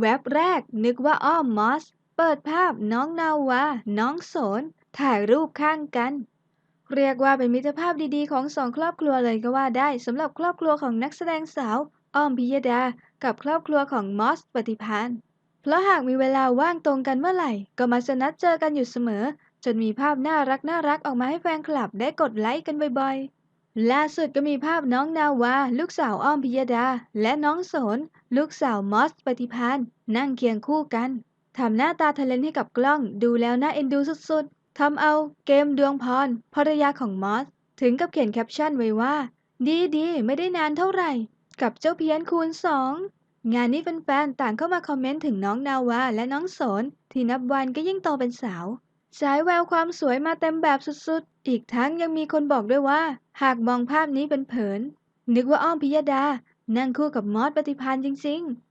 แว็บแรกนึกว่าอ้อมมอส เปิดภาพน้องนาวา น้องโสน ถ่ายรูปข้างกัน เรียกว่าเป็นมิตรภาพดีๆ ของสองครอบครัวเลยก็ว่าได้สำหรับครอบครัวของนักแสดงสาว อ้อมพิยดา กับครอบครัวของมอสปฏิพานเพราะหากมีเวลาว่างตรงกันเมื่อไหร่ ก็มาจะนัดเจอกันอยู่เสมอ จนมีภาพน่ารักน่ารักออกมาให้แฟนคลับได้กดไลค์กันบ่อยๆ ล่าสุดก็มีภาพน้องนาวา ลูกสาวอ้อมพิยดา และน้องโสน ลูกสาวมอสปฏิพานนั่งเคียงคู่กันทำหน้าตาทะเลนให้กับกล้องดูแล้วน่าเอ็นดูสุดๆทำเอาเกมดวงพรภรรยาของมอส ถึงกับเขียนแคปชั่นไว้ว่า ดีดีๆไม่ได้นานเท่าไหร่ กับเจ้าเพี้ยนคูณสองงานนี้แฟนๆต่างเข้ามาคอมเมนต์ถึงน้องนาวาและน้องโสนที่นับวันก็ยิ่งโตเป็นสาว ฉายแววความสวยมาเต็มแบบสุดๆ อีกทั้งยังมีคนบอกด้วยว่า หากมองภาพนี้เป็นเผิน นึกว่าอ้อมพิยดา นั่งคู่กับมอสปฏิพานจริงๆ